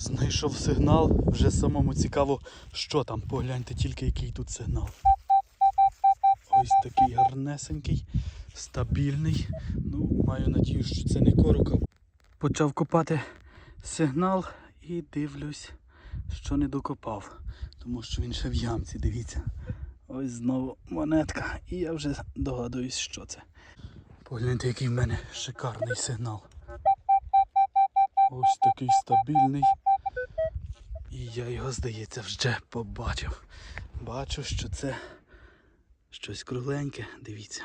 Знайшов сигнал, вже самому цікаво, що там. Погляньте тільки, який тут сигнал. Ось такий гарнесенький, стабільний. Ну, маю надію, що це не корока. Почав копати сигнал і дивлюсь, що не докопав. Тому що він ще в ямці, дивіться. Ось знову монетка. І я вже догадуюсь, що це. Погляньте, який в мене шикарний сигнал. Ось такий стабільний. І я його, здається, вже побачив. Бачу, що це щось кругленьке, дивіться.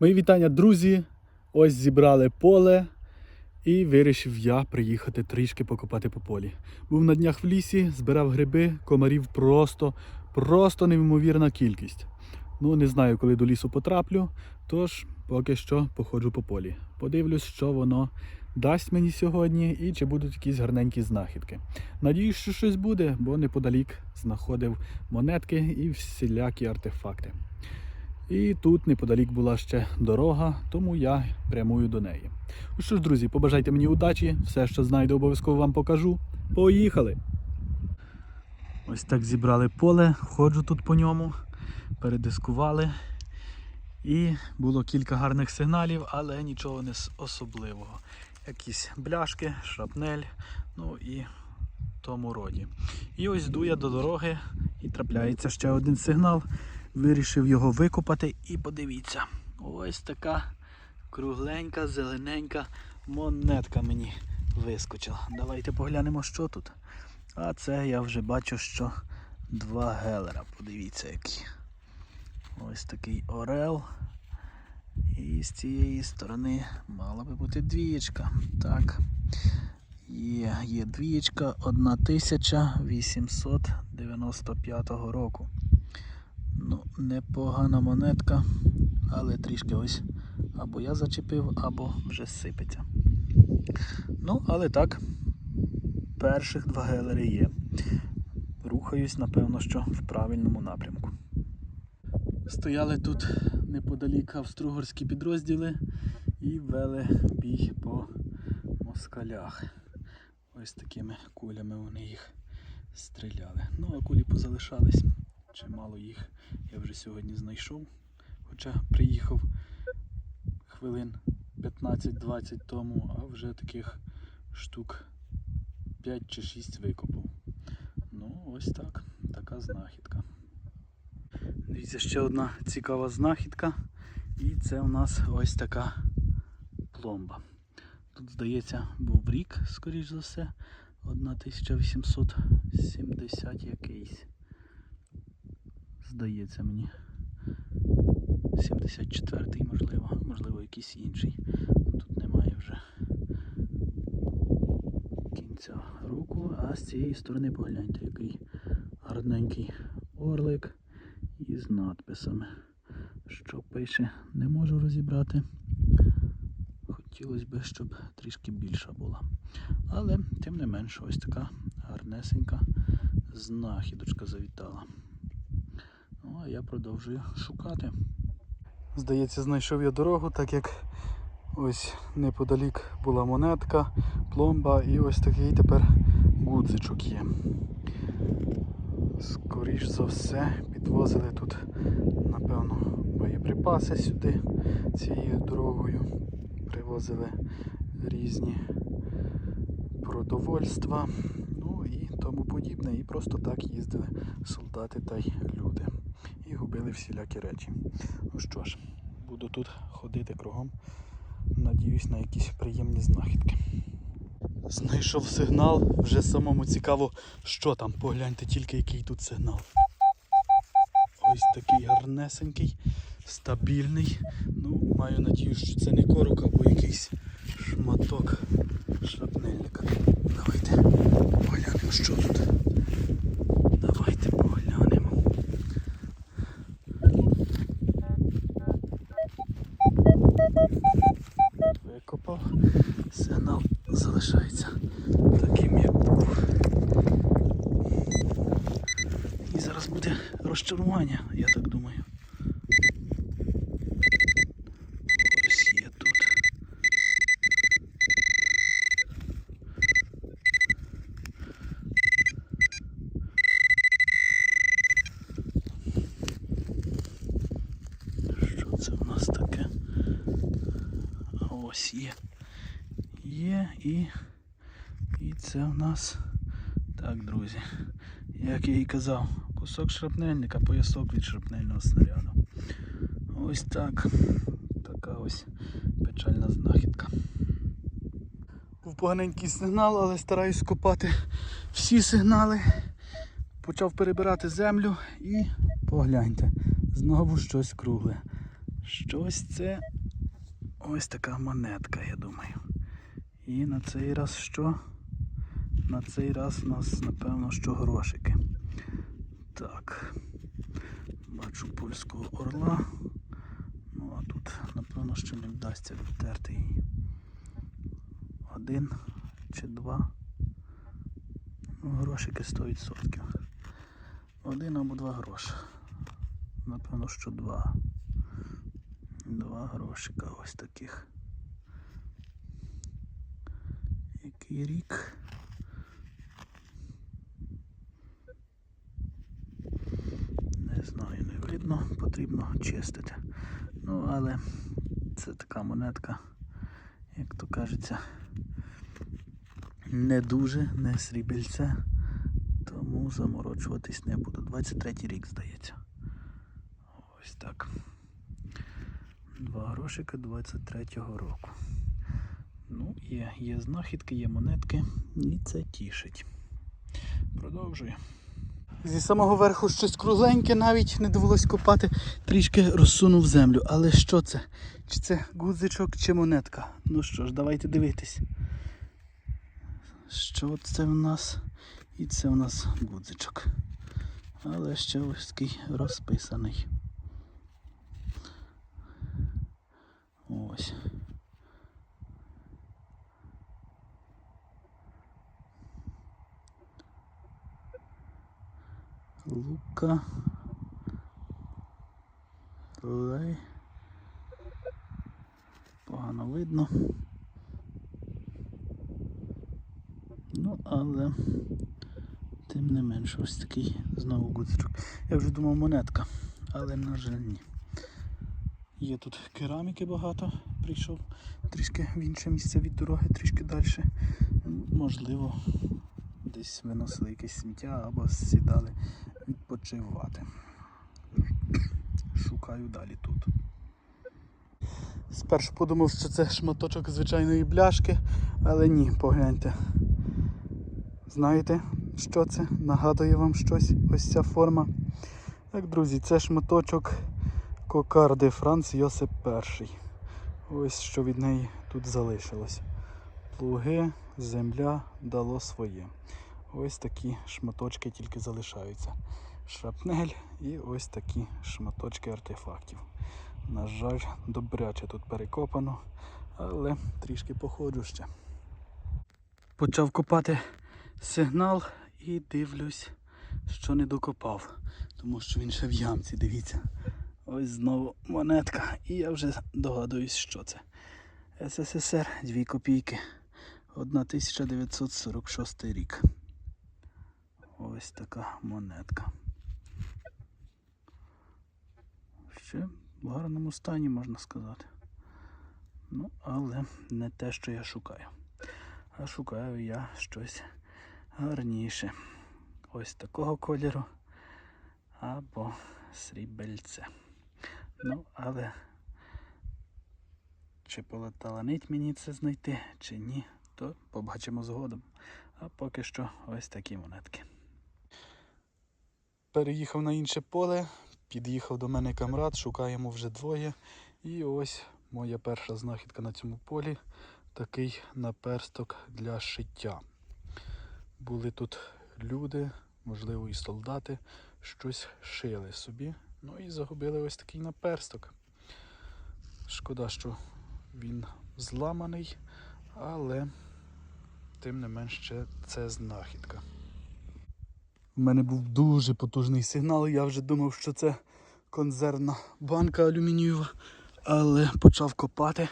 Мої вітання, друзі. Ось зібрали поле і вирішив я приїхати трішки покопати по полі. Був на днях в лісі, збирав гриби, комарів просто, просто неймовірна кількість. Ну, не знаю, коли до лісу потраплю, тож поки що походжу по полі. Подивлюсь, що воно дасть мені сьогодні і чи будуть якісь гарненькі знахідки. Надіюсь, що щось буде, бо неподалік знаходив монетки і всілякі артефакти. І тут неподалік була ще дорога, тому я прямую до неї. Ну що ж, друзі, побажайте мені удачі, все, що знайду, обов'язково вам покажу. Поїхали! Ось так зібрали поле, ходжу тут по ньому, передискували. І було кілька гарних сигналів, але нічого не особливого. Якісь бляшки, шрапнель, ну і тому роді. І ось йду я до дороги і трапляється ще один сигнал. Вирішив його викопати і подивіться. Ось така кругленька, зелененька монетка мені вискочила. Давайте поглянемо, що тут. А це я вже бачу, що два гелера. Подивіться які. Ось такий орел. І з цієї сторони мала би бути двієчка. Так. Є, є двієчка 1895 року. Ну, непогана монетка, але трішки ось або я зачепив, або вже сипеться. Ну, але так, перших два гелери є. Рухаюсь, напевно, що в правильному напрямку. Стояли тут неподалік австро-угорські підрозділи і вели бій по москалях. Ось такими кулями вони їх стріляли. Ну, а кулі позалишались. Чимало їх я вже сьогодні знайшов. Хоча приїхав хвилин 15-20 тому, а вже таких штук 5 чи 6 викопав. Ну, ось так, така знахідка. Дивіться, ще одна цікава знахідка. І це у нас ось така пломба. Тут, здається, був рік, скоріш за все, 1870 якийсь. Здається мені. 74-й, можливо, можливо, якийсь інший. Тут немає вже кінця року, а з цієї сторони погляньте, який гарненький орлик із надписами. Що пише, не можу розібрати. Хотілося б, щоб трішки більша була. Але, тим не менше, ось така гарнесенька знахідочка завітала. Ну, а я продовжую шукати. Здається, знайшов я дорогу, так як ось неподалік була монетка, пломба і ось такий тепер гудзичок є. Скоріш за все, підвозили тут, напевно, боєприпаси сюди цією дорогою. Привозили різні продовольства, ну і тому подібне. І просто так їздили солдати та й люди. І губили всілякі речі. Ну що ж, буду тут ходити кругом. Надіюсь на якісь приємні знахідки. Знайшов сигнал, вже самому цікаво, що там. Погляньте тільки, який тут сигнал. Ось такий гарнесенький, стабільний. Ну, маю надію, що це не корок або якийсь шматок шрапнельника. Давайте поглянемо, що тут. Давайте поглянемо. Викопав. Сигнал залишається таким, як був. І зараз буде розчарування, я так думаю. Ось є тут. Ось є. Є і. І це в нас. Так, друзі. Як я і казав, кусок шрапнельника, поясок від шрапнельного снаряду. Ось так. Така ось печальна знахідка. Був поганенький сигнал, але стараюсь копати всі сигнали. Почав перебирати землю і погляньте, знову щось кругле. Щось це ось така монетка, я думаю. І на цей раз що? На цей раз у нас, напевно, що грошики. Так. Бачу польського орла. Ну а тут, напевно, що не вдасться відтерти її. Один чи два. Ну, грошики 100%. Один або два гроші. Напевно, що два. Два грошика ось таких. Який рік? Не знаю, не видно, потрібно чистити. Ну, але це така монетка, як то кажеться, не дуже, не срібельце, тому заморочуватись не буду. 23 рік, здається. Ось так. Два грошика 23-го року. Ну, є, є знахідки, є монетки, і це тішить. Продовжую. Зі самого верху щось кругленьке, навіть не довелось копати, трішки розсунув землю. Але що це? Чи це гудзичок, чи монетка? Ну що ж, давайте дивитись. Що це в нас? І це в нас гудзичок. Але ще ось такий розписаний. Ось. Лука. Лей. Погано видно. Ну, але тим не менш ось такий знову гудзичок. Я вже думав монетка, але на жаль ні. Є тут кераміки багато, прийшов трішки в інше місце від дороги, трішки далі. Можливо, десь виносили якесь сміття або сідали відпочивати. Шукаю далі тут. Спершу подумав, що це шматочок звичайної бляшки, але ні, погляньте. Знаєте, що це? Нагадує вам щось, ось ця форма. Так, друзі, це шматочок кокарди Франц Йосип І. Ось що від неї тут залишилось. Плуги, земля дало своє. Ось такі шматочки тільки залишаються. Шрапнель і ось такі шматочки артефактів. На жаль, добряче тут перекопано, але трішки походжу ще. Почав копати сигнал і дивлюсь, що не докопав, тому що він ще в ямці, дивіться. Ось знову монетка. І я вже догадуюсь, що це. СССР 2 копійки. 1946 рік. Ось така монетка. Ще в гарному стані, можна сказати. Ну, але не те, що я шукаю. А шукаю я щось гарніше. Ось такого кольору. Або срібельце. Ну, але чи полеталанить мені це знайти, чи ні, то побачимо згодом. А поки що ось такі монетки. Переїхав на інше поле, під'їхав до мене камрад, шукаємо вже двоє. І ось моя перша знахідка на цьому полі. Такий наперсток для шиття. Були тут люди, можливо, і солдати, щось шили собі. Ну і загубили ось такий наперсток. Шкода, що він зламаний, але тим не менш ще це знахідка. У мене був дуже потужний сигнал, я вже думав, що це консервна банка алюмінієва, але почав копати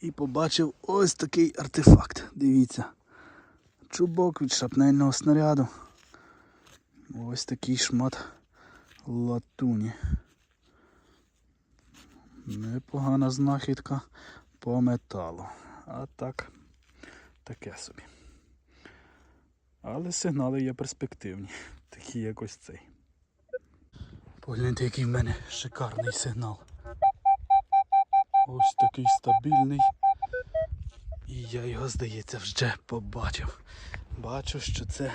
і побачив ось такий артефакт. Дивіться. Чубок від шрапнельного снаряду. Ось такий шмат латуні. Непогана знахідка. по металу. А так, таке собі. Але сигнали є перспективні, такі як ось цей. Погляньте, який в мене шикарний сигнал. Ось такий стабільний. І я його, здається, вже побачив. Бачу, що це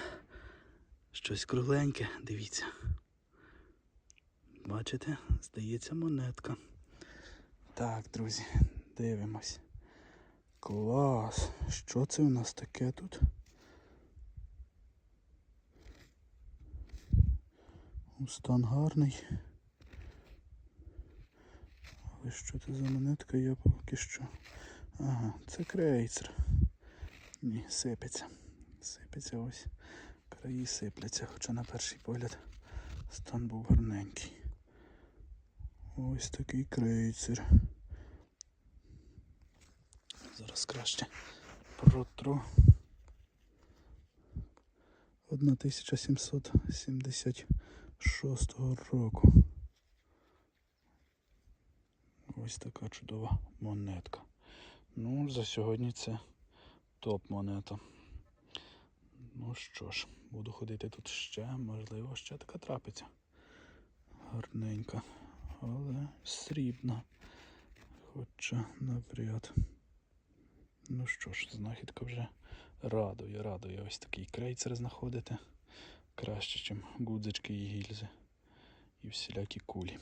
щось кругленьке, дивіться. Бачите, здається, монетка. Так, друзі, дивимось. Клас! Що це у нас таке тут? Ну, Стан гарний. Але що це за монетка, я поки що. Ага, це крейцер. Ні, сипеться. Сипеться ось. Краї сипляться, хоча на перший погляд стан був гарненький. Ось такий крейцер. Зараз краще протру. 1776 року. Ось така чудова монетка. Ну, за сьогодні це топ-монета. Ну що ж, буду ходити тут ще, можливо, ще така трапиться. Гарненька, але срібна. Хоча навряд. Ну що ж, знахідка вже радує, радує ось такий крейцер знаходити. Краще, ніж гудзички і гільзи. І всілякі кулі.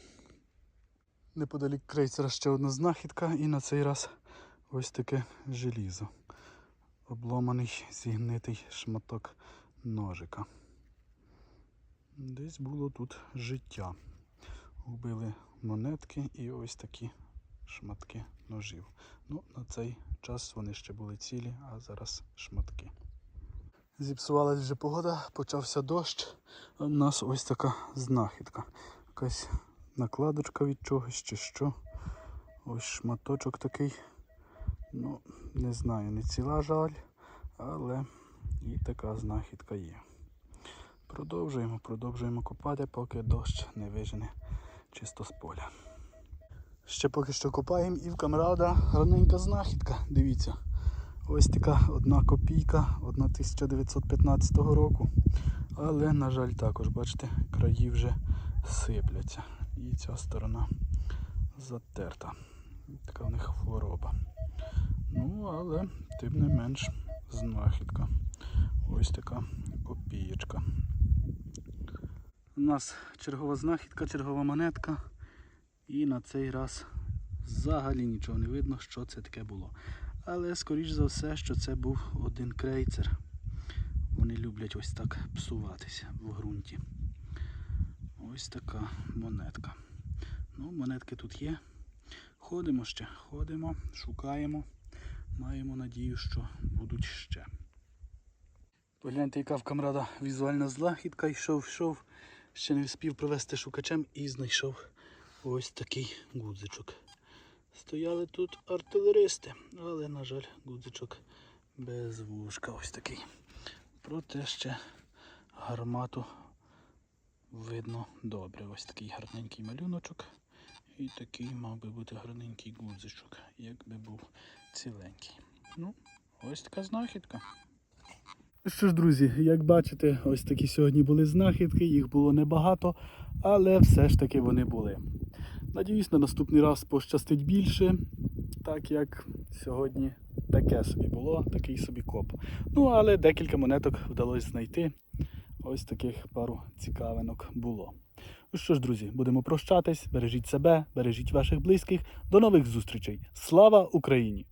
Неподалік крейцера ще одна знахідка, і на цей раз ось таке желізо. Обломаний зігнитий шматок ножика. Десь було тут життя. Вбили монетки і ось такі шматки ножів. Ну, на цей час вони ще були цілі, а зараз шматки. Зіпсувалась вже погода, почався дощ. У нас ось така знахідка. Якась накладочка від чогось чи що. Ось шматочок такий. Ну, не знаю, не ціла жаль, але і така знахідка є. Продовжуємо, продовжуємо копати, поки дощ не вижене чисто з поля. Ще поки що копаємо і в камрада гарненька знахідка. Дивіться. Ось така одна копійка 1915 року. Але, на жаль, також, бачите, краї вже сипляться. І ця сторона затерта. Така в них хвороба. Ну, але тим не менш знахідка. Ось така копієчка. У нас чергова знахідка, чергова монетка. І на цей раз взагалі нічого не видно, що це таке було. Але скоріш за все, що це був один крейцер. Вони люблять ось так псуватися в ґрунті. Ось така монетка. Ну, монетки тут є. Ходимо ще, ходимо, шукаємо. Маємо надію, що будуть ще. Погляньте, яка в камрада візуальна знахідка. Йшов, йшов, ще не встиг провести шукачем і знайшов ось такий гудзичок. Стояли тут артилеристи, але, на жаль, гудзичок без вушка ось такий. Проте ще гармату видно добре. Ось такий гарненький малюночок. І такий мав би бути гарненький гудзичок, якби був ціленький. Ну, ось така знахідка. Що ж, друзі, як бачите, ось такі сьогодні були знахідки, їх було небагато, але все ж таки вони були. Надіюсь, на наступний раз пощастить більше, так як сьогодні таке собі було, такий собі коп. Ну, але декілька монеток вдалося знайти. Ось таких пару цікавинок було. Ну що ж, друзі, будемо прощатись. Бережіть себе, бережіть ваших близьких. До нових зустрічей. Слава Україні!